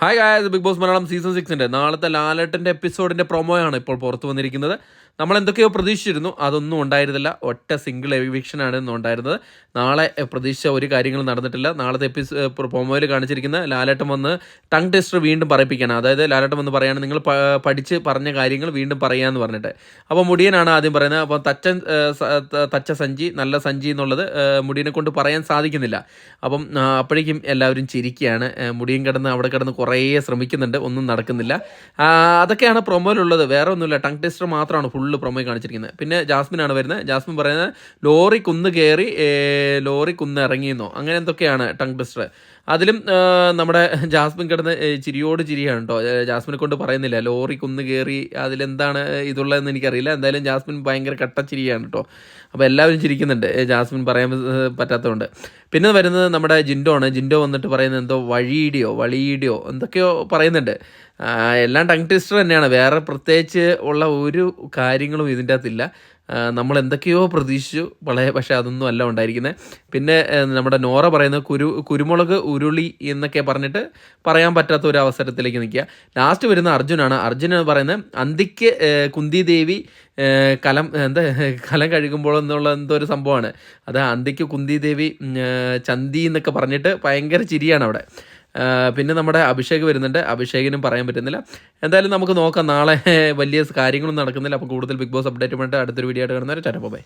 Hi guys Big Boss Malayalam season സിക്സിന്റെ നാളത്തെ ലാലേട്ടന്റെ എപ്പിസോഡിന്റെ പ്രൊമോയാണ് ഇപ്പോൾ പുറത്തു വന്നിരിക്കുന്നത്. നമ്മൾ എന്തൊക്കെയോ പ്രതീക്ഷിച്ചിരുന്നു അതൊന്നും ഉണ്ടായിരുന്നില്ല. ഒറ്റ സിംഗിൾ എവിക്ഷനാണ് ഇന്ന് ഉണ്ടായിരുന്നത്. നാളെ പ്രതീക്ഷിച്ച ഒരു കാര്യങ്ങളും നടന്നിട്ടില്ല. നാളത്തെ എപ്പിസോ പ്രൊമോയിൽ കാണിച്ചിരിക്കുന്ന ലാലേട്ടൻ വന്ന് ടങ് ടെസ്റ്റർ വീണ്ടും പറയിപ്പിക്കണം അതായത് ലാലേട്ടൻ വന്ന് പറയുകയാണ് നിങ്ങൾ പഠിച്ച് പറഞ്ഞ കാര്യങ്ങൾ വീണ്ടും പറയാമെന്ന് പറഞ്ഞിട്ട്. അപ്പോൾ മുടിയനാണ് ആദ്യം പറയുന്നത്. അപ്പോൾ തച്ചൻ തച്ച സഞ്ചി നല്ല സഞ്ചി എന്നുള്ളത് മുടിയനെ കൊണ്ട് പറയാൻ സാധിക്കുന്നില്ല. അപ്പം അപ്പോഴേക്കും എല്ലാവരും ചിരിക്കുകയാണ്. മുടിയൻ കിടന്ന് അവിടെ കിടന്ന് കുറേ ശ്രമിക്കുന്നുണ്ട് ഒന്നും നടക്കുന്നില്ല. അതൊക്കെയാണ് പ്രൊമോയിലുള്ളത്. വേറെ ഒന്നുമില്ല. ടങ് ടെസ്റ്റർ മാത്രമാണ് ഫുള്ള് പ്രൊമോയിൽ കാണിച്ചിരിക്കുന്നത്. പിന്നെ ജാസ്മിനാണ് വരുന്നത്. ജാസ്മിൻ പറയുന്നത് ലോറി കുന്ന് കയറി ലോറി കുന്ന് ഇറങ്ങിയെന്നോ. അങ്ങനെ എന്തൊക്കെയാണ് ടങ് ടെസ്റ്റർ? അതിലും നമ്മുടെ ജാസ്മിൻ കിടന്ന് ചിരിയോട് ചിരിയാണ് കേട്ടോ ജാസ്മിനെ കൊണ്ട് പറയുന്നില്ല ലോറി കുന്ന് കയറി അതിലെന്താണ് ഇതുള്ളതെന്ന് എനിക്കറിയില്ല. എന്തായാലും ജാസ്മിൻ ഭയങ്കര കട്ട ചിരിയാണ് കേട്ടോ അപ്പോൾ എല്ലാവരും ചിരിക്കുന്നുണ്ട്. ജാസ്മിൻ പറയാൻ പറ്റാത്തതുകൊണ്ട്. പിന്നെ വരുന്നത് നമ്മുടെ ജിൻഡോ ആണ് ജിൻഡോ വന്നിട്ട് പറയുന്നത് എന്തോ വഴിയിടിയോ വളിയിടിയോ എന്തൊക്കെയോ പറയുന്നുണ്ട്. എല്ലാം ടങ് ട്വിസ്റ്റർ തന്നെയാണ്. വേറെ പ്രത്യേകിച്ച് ഉള്ള ഒരു കാര്യങ്ങളും ഇതിന്റെ അകത്തില്ല. നമ്മൾ എന്തൊക്കെയോ പ്രതീക്ഷിച്ചു. വളരെ പക്ഷേ അതൊന്നും അല്ല ഉണ്ടായിരിക്കുന്നത് പിന്നെ നമ്മുടെ നോറ പറയുന്നത് കുരു കുരുമുളക് ഉരുളി എന്നൊക്കെ പറഞ്ഞിട്ട് പറയാൻ പറ്റാത്ത ഒരു അവസരത്തിലേക്ക് നിൽക്കുക. ലാസ്റ്റ് വരുന്ന അർജുനാണ്. അർജുൻ പറയുന്നത് അന്തിക്ക് കുന്തി ദേവി കലം എന്താ കലം കഴുകുമ്പോൾ എന്നുള്ള എന്തോ ഒരു സംഭവമാണ്. അത് അന്തിക്ക് കുന്തി ദേവി ചന്തി എന്നൊക്കെ പറഞ്ഞിട്ട് ഭയങ്കര ചിരിയാണ് അവിടെ. പിന്നെ നമ്മുടെ അഭിഷേക് വരുന്നുണ്ട്. അഭിഷേകിനും പറയാൻ പറ്റുന്നില്ല. എന്തായാലും നമുക്ക് നോക്കാം. നാളെ വലിയ കാര്യങ്ങളൊന്നും നടക്കുന്നില്ല. അപ്പോൾ കൂടുതൽ ബിഗ് ബോസ് അപ്ഡേറ്റ് പറഞ്ഞിട്ട് അടുത്തൊരു വീഡിയോ ആയിട്ട് കാണുന്നവരെ ചേട്ടപ്പോ ബൈ